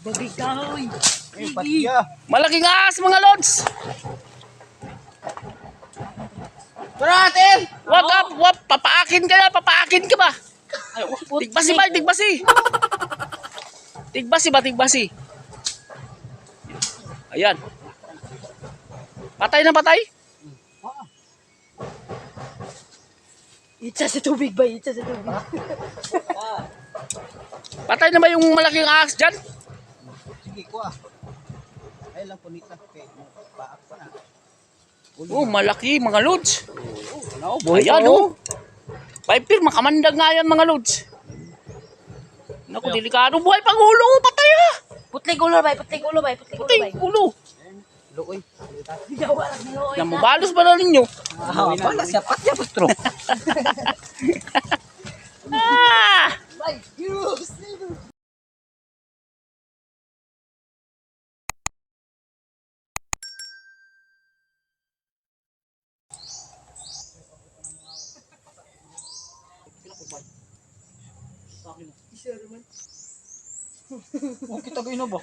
Babigaw. Eh, patiya. Malaking ahas mga lods. Tara natin! Wag up, wag, papaakin ka na, papaakin ka ba? Tigbasi ba, tigbasi. Tigbasi ba, tigbasi. Ayan. Patay na patay? Itsa sa tubig ba? Itsa sa tubig. Patay na ba yung malaking ahas dyan? Sige, kuha. Ay lang punita. Okay, baak pa na. Oh, malaki mga lods. buhay Ayan oh. Viper, makamandag nga yan mga lods. Naku, delikado buhay pag ulo, patay ha. Putlig ulo ba? Putlig ulo ba? Putlig ulo Patay, ba? ulo. Nilo. Yan mo, balos ba na ninyo? Ah, pala siya. Patya, putro. Ah! Bay, Diyos. Oh, kita kayo na ba?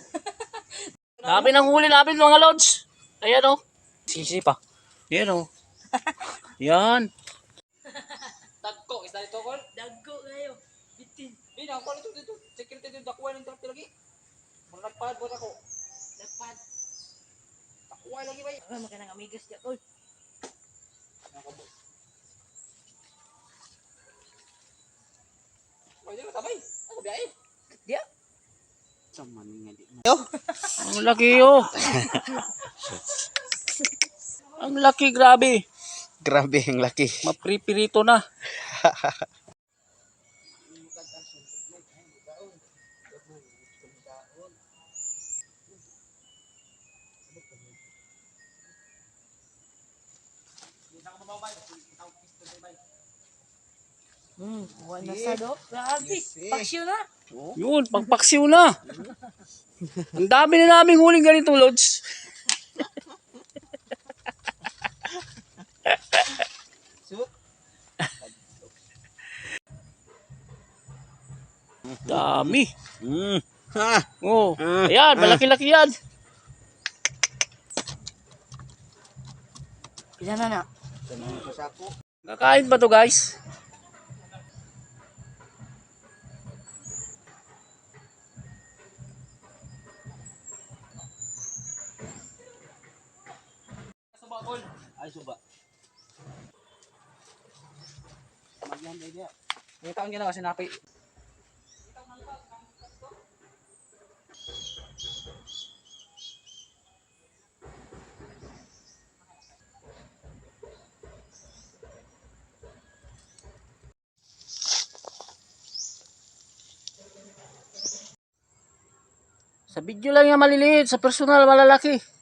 Dami ng huli namin mga lods. Ayan oh. Sisi pa. Yan oh. Yan. Tagko, isa dito ko. Dagko kayo. Bitin. Hindi na, ako dito dito. Security dito, dakuha ng trapte lagi. Mga nagpahad mo ako. Dapat. Dakuha lagi ba? Ay, makanang amigas dyan. Oy. Pwede na, tabay. Ako biyahe. Diya. Sama nga di. Ang laki oh. Ang laki, grabe. Grabe ang laki. Mapripirito na. Hmm, buwan na sa do. Grabe. Paksyo na. Yun, pagpaksiw na. Ang dami na naming huling ganito, Lods. Shoot. Dami. Mm. Ha. Oh, ayan, malaki-laki yan. Ilan na na? Kakain ba to guys? Ay, suba. Magyan day dia. Ito ang ginawa sinapi. Sa video lang yan maliliit, sa personal malalaki.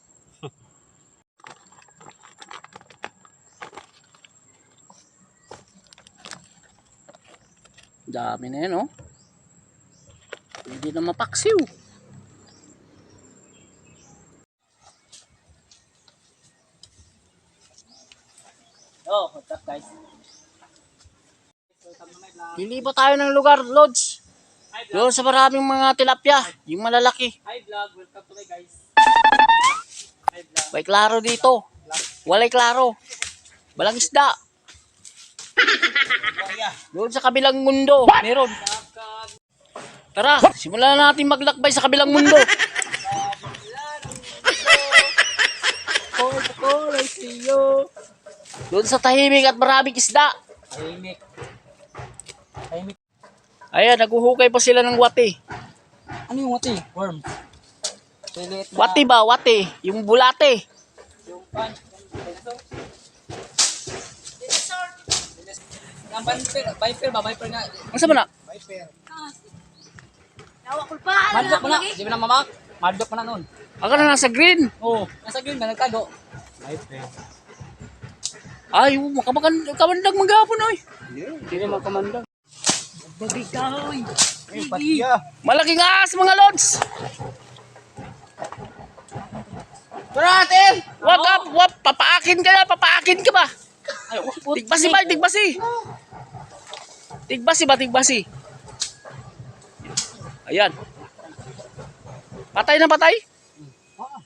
Dami na yan, oh. Hindi na mapaksiw. Oh, what's up guys? Liliba tayo ng lugar, Lods. Doon sa maraming mga tilapia, yung malalaki. Hi vlog, welcome to my guys. Hi vlog. May klaro dito. Walay klaro. Balang isda. Doon sa kabilang mundo, meron. Tara, simulan na natin maglakbay sa kabilang mundo. Doon sa tahimik at maraming isda. Tahimik. Tahimik. Ayan, naguhukay pa sila ng wati. Ano yung wati? Worm. Wati ba? Wati. Yung bulate. Yung pan. Ang viper, viper ba? Viper nga. Ang sama na? Viper. Yawa ko pa. Madlock mo na. Di ba na mamak? Madlock mo na nun. Ako na nasa green. Oo. Nasa green ba? Nagtago. Viper. Ay, makabagan, kamandag maghapon oy. Hindi naman kamandang. Babigaw. Eh, patiya. Malaking ahas mga lods. Tara natin! Wag up, wag, papaakin ka na, papaakin ka ba? Tigbasi ba, tigbasi. Tigbasi ba, tigbasi. Ayan. Patay na patay? Ah,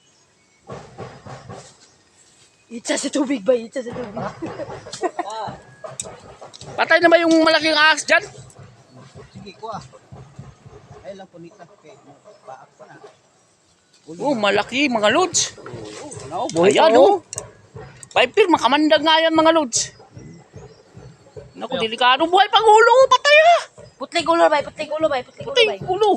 Itsa sa tubig ba? Itsa sa tubig. Patay na ba yung malaking ahas dyan? Sige ko ah. Ay lang punita kay baak pa na. Oh, malaki mga lods. No, Ayan oh. Viper, makamandag nga yan mga lods. Naku, delikado. Buhay pang ulo. Patay ha. Putlig ulo ba? Putlig ulo ba? Putlig ulo Patay ba? ulo.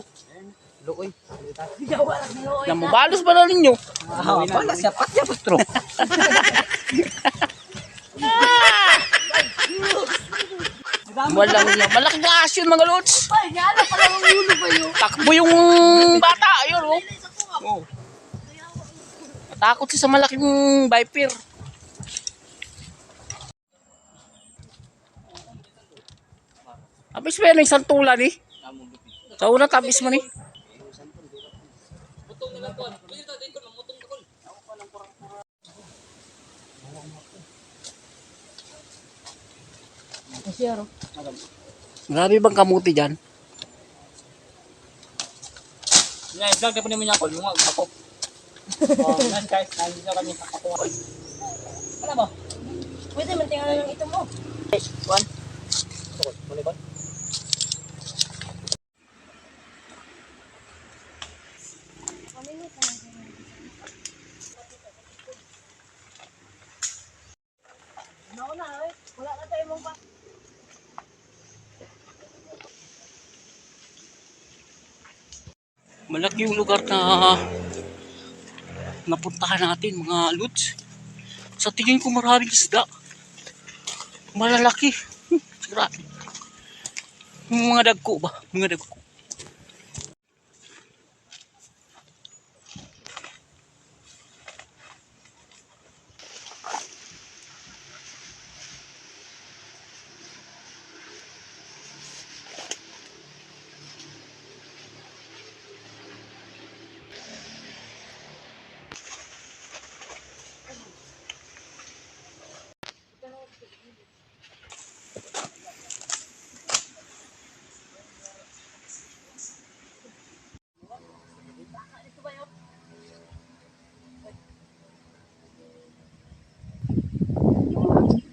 Nilo. Namubalos ba na ninyo? Ah, wala siya pat ya putro. Walang yan. Malaking ahas yun mga lods. Ay, nga na pala ang ulo ba yun? Takbo yung bata. Ayun oh. Oh. Natakot siya sa malaking viper. Abis ba yan yung santulan eh? Sa una tabis mo ni. Grabe bang kamuti dyan? Yan, vlog na po naman ako. Yung ako. Oh, yan guys, nandito na kami sa ako. Ano ba? Pwede man tingnan ng ito mo. One. Tukot, muli ba? Nauna eh. Wala na tayo mong pa. Malaki yung lugar na napuntahan natin mga lods. Sa tingin ko maraming isda. Malalaki. Yung mga dagko ba? Mga dagko.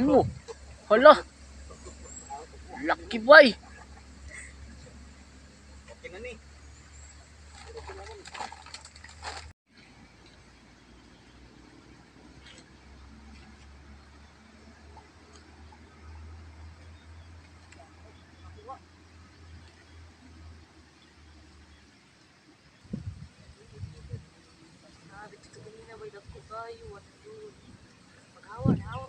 Oh, ino. Hala. Lucky boy. Sabi ko kanina may dagko kayo. Ano yun? Maghawa na hawa.